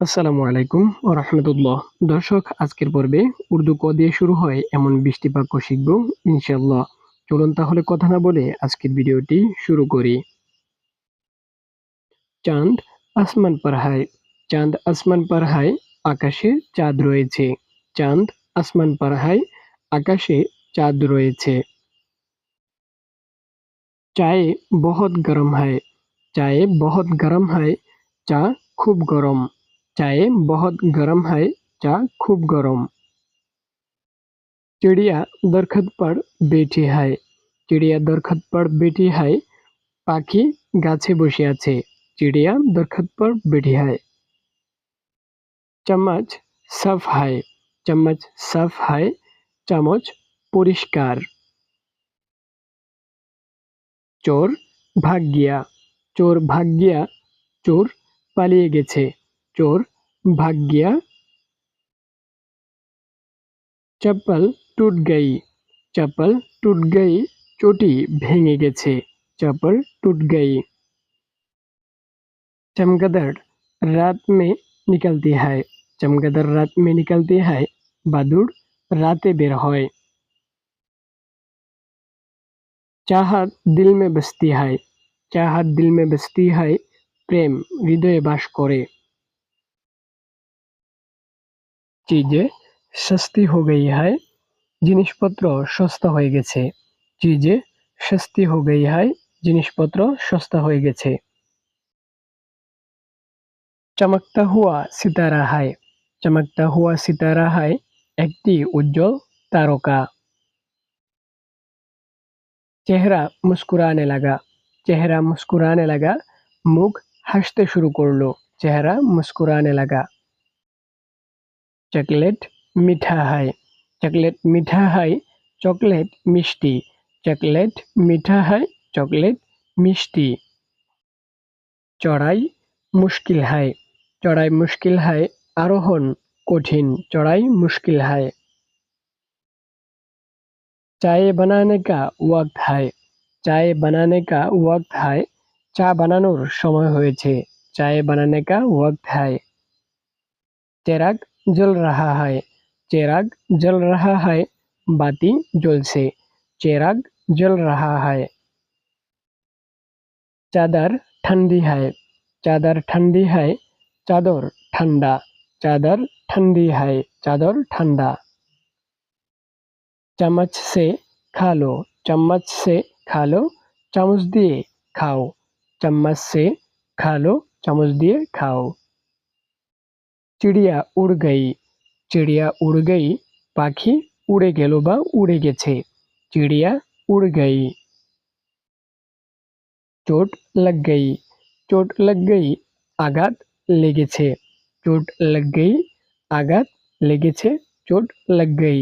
আসসালামু আলাইকুম ও রহমতুল্লাহ। দর্শক, আজকের পর্বে উর্দু ক দিয়ে শুরু হয় এমন বৃষ্টি বাক্য শিখব ইনশাল্লাহ চলুন তাহলে কথা না বলে আজকের ভিডিওটি শুরু করি। চাঁদ আসমান পার হায়, চাঁদ আসমান পার হায়, আকাশে চাঁদ রয়েছে। চাঁদ আসমান পার হায়, আকাশে চাঁদ রয়েছে। চায়ে বহত গরম হায়, চায়ে বহত গরম হায়, চা খুব গরম। চায়ে বহুত গরম है চা খুব গরম चिड़िया दरखत पर बैठी है চিড়িয়া দরখত পর বেটি है পাখি গাছে বসে আছে চিড়িয়া দরখত পর বেটি है चम्मच साफ है चम्मच साफ है চামচ পরিষ্কার চোর ভাগ গিয়া চোর ভাগ গিয়া চোর পালিয়ে গেছে চোর ভাগ গিয়া চপ্পল টুট গই চপ্পল টুট গই চটি ভেঙে গেছে চপ্পল টুট গই चमगादड़ रात में निकलती है चमगादड़ रात में निकलती है বাদুড় রাতে বের হয় চাহাত দিল মে বসতি है চাহাত দিল মে বসতি है প্রেম হৃদয়ে বাস করে चीजें सस्ती हो गई है জিনিসপত্র সস্তা হয়ে গেছে चीजें सस्ती हो गई है জিনিসপত্র সস্তা হয়ে গেছে चमकता हुआ सितारा है चमकता हुआ सितारा है একটি উজ্জ্বল তারকা চেহারা মুস্কুরানে লাগা চেহারা মুস্কুরানে লাগা মুখ হাসতে শুরু করলো চেহারা মুস্কুরানে লাগা চকলেট মিঠা হয় চকলেট মিঠা হয় চকলেট মিষ্টি চকলেট মিঠা হয় চকলেট মিষ্টি চড়াই মুশকিল হয় চড়াই মুশকিল হয় আরোহণ কঠিন চড়াই मुश्किल है चाय बनाने का वक्त है চায় বানানে কা ওয়াক্ত है চা বানানোর সময় হয়েছে চায় বানানে কা ওয়াক্ত है চেরাগ जल रहा है। चेराग जल रहा है। बाती जल से। चेराग जल रहा है। चादर ठंडी है। चादर ठंडी है। चादर ठंडा। चादर ठंडी है। चादर ठंडा। चम्मच से खा लो चम्मच से खा लो चम्मच दिए खाओ। चम्मच से खा लो चम्मच दिए खाओ। চিড়িয়া উড় গই, চিড়িয়া উড় গই, পাখি উড়ে গেল বা উড়ে গেছে, চিড়িয়া উড় গই। চোট লাগ গই, চোট লাগ গই, আঘাত লেগেছে, চোট লাগ গই, আঘাত লেগেছে, চোট লাগ গই।